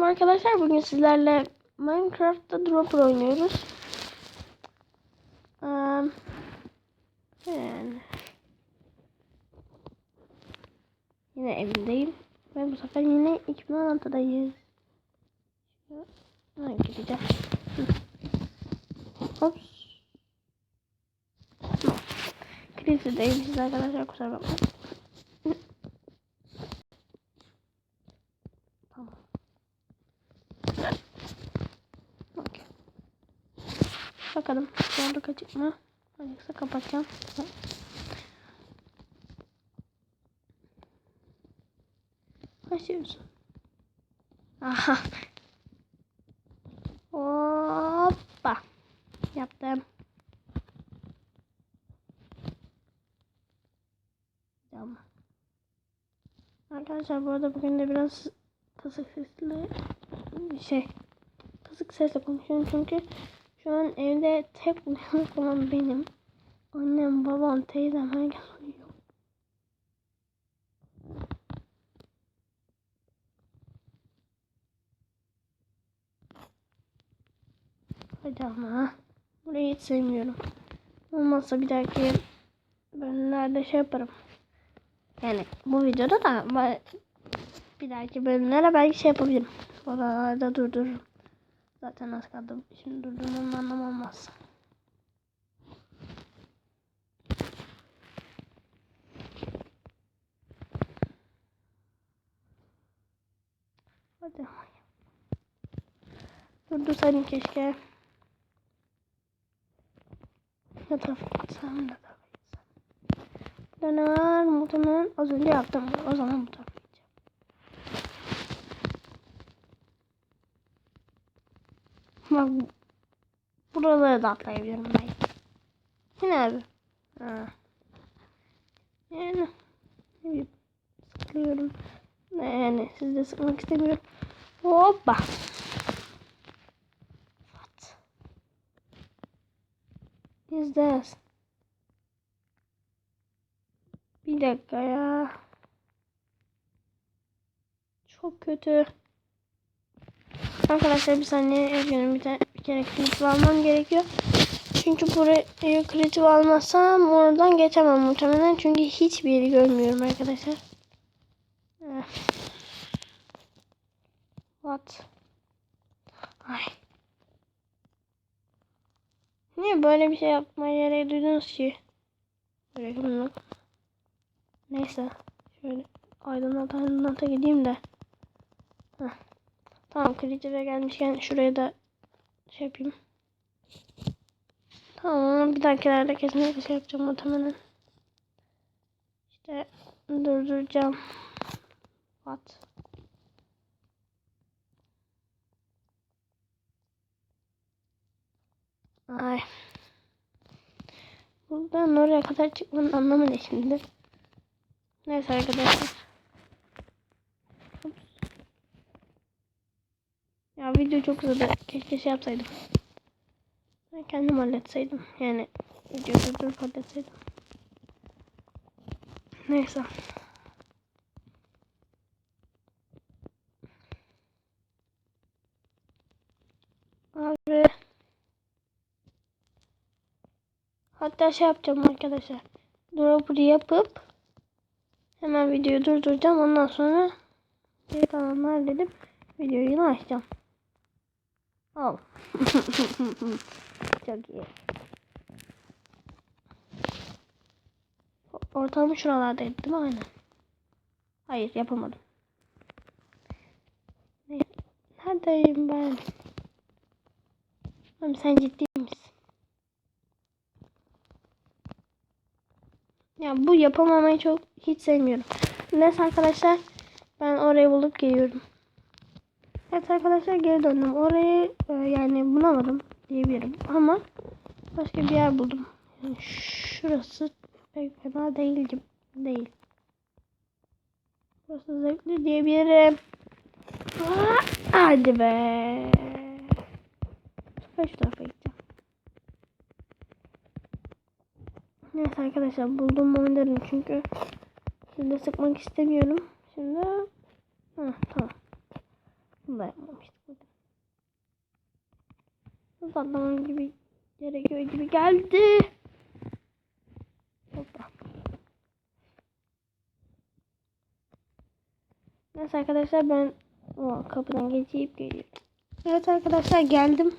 Selam arkadaşlar. Bugün sizlerle Minecraft'ta Dropper oynuyoruz. Eee, yani. Yine evimdeyim. Ve bu sefer yine 2016'dayız. Ha, gideceğim. Ops. Krizdeymişiz arkadaşlar kusura bakmayın. Zorluk açık mı? Yoksa kapatacağım. Başlıyoruz. Aha. Hoppa. Yaptım. Tamam. Arkadaşlar bu arada bugün de biraz kısık sesli şey kısık sesle konuşuyorum çünkü şu an evde tek uyanık olan benim. Annem, babam, teyzem herkes uyuyor. Hadi ama burayı hiç sevmiyorum. Olmazsa bir dahaki bölümlerde şey yaparım. Yani bu videoda da bir dahaki bölümlere belki şey yapabilirim. Oralarda durdururum. Zaten az kaldı. Şimdi durdurmamın anlamı olmaz. Hadi. Durdursaydım keşke. Ne tarafa gitsem. Döner muhtemelen az önce yaptım. O zaman bu tarafa gideceğim. Bak buraları da atlayabilirim ben. Yine abi. Ha. Yani ne bileyim sıkılıyorum. Yani siz de sıkmak istemiyorum. Hoppa. What? Is this? Bir dakika ya. Çok kötü. Arkadaşlar bir saniye üzgünüm bir, bir kere kritik almam gerekiyor. Çünkü buraya kritik almazsam oradan geçemem muhtemelen. Çünkü hiçbir yeri görmüyorum arkadaşlar. Eh. What? Ay. Niye böyle bir şey yapmaya gerek duydunuz ki? Böyle Neyse. Şöyle aydınlat aydınlata gideyim de. Heh. Tamam Creative'e gelmişken şuraya da şey yapayım. Tamam bir dahakilerde kesinlikle şey yapacağım muhtemelen. İşte durduracağım. What? Ay. Buradan oraya kadar çıkmanın anlamı ne şimdi? Neyse arkadaşlar. Ya video çok uzadı. Keşke şey yapsaydım. Ben kendim halletseydim. Yani videoyu durdurup halletseydim. Neyse. Abi. Hatta şey yapacağım arkadaşlar. Dropper yapıp hemen videoyu durduracağım. Ondan sonra geri kalanlar dedim videoyu açacağım. Al. Çok iyi. Ortamı şuralardaydı değil mi? Aynen. Hayır yapamadım. Ne? Neredeyim ben? Oğlum sen ciddi misin? Ya bu yapamamayı çok hiç sevmiyorum. Neyse arkadaşlar ben orayı bulup geliyorum. Evet arkadaşlar geri döndüm. Orayı e, yani bulamadım diyebilirim ama başka bir yer buldum. Yani şurası pek fena değil gibi değil. Burası zevkli diyebilirim. Aa, hadi be. Ben şu tarafa gideceğim. Neyse arkadaşlar buldum oynarım çünkü de sıkmak istemiyorum. Şimdi ha, tamam. Bunu da yapmamıştık burada. Hız atlamam gibi gerekiyor gibi geldi. Hoppa. Neyse arkadaşlar ben o, kapıdan geçip geliyorum. Evet arkadaşlar geldim.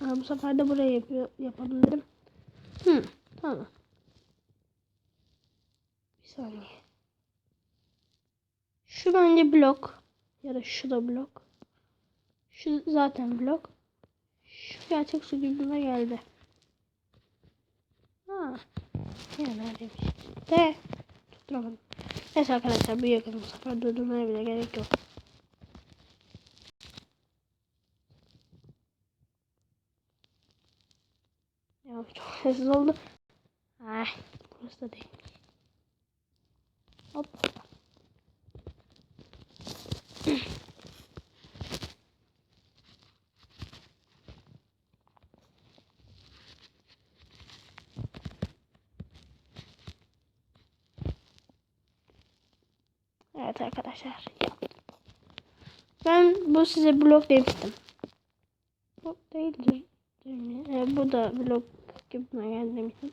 Aa, bu sefer de buraya yapıyor, yapalım dedim. Hı, tamam. Bir saniye. Şu bence blok. Ya da şu da blok. Şu zaten blok. Şu gerçek su dibime geldi. Ha. Ya neredeymiş? De. Tutturamadım. Neyse arkadaşlar bu yakın bu sefer durdurmaya bile gerek yok. Ya çok sessiz oldu. Ay, burası da değil. Hop. Evet arkadaşlar. Ben bu size blok demiştim. Bu değildir. Ee, bu da blok gibi geldi demiştim.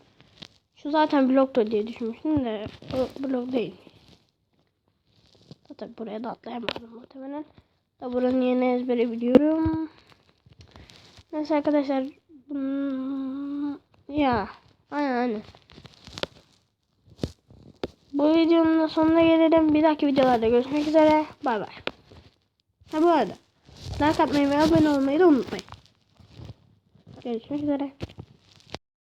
Şu zaten bloktu diye düşünmüştüm de o blok değil. Tabii buraya da atlayamadım muhtemelen. Da buranın yerini ezbere biliyorum. Neyse arkadaşlar. Ya. Aynen aynen. Bu videonun da sonuna gelelim. Bir dahaki videolarda görüşmek üzere. Bay bay. Ha bu arada like atmayı ve abone olmayı da unutmayın. Görüşmek üzere.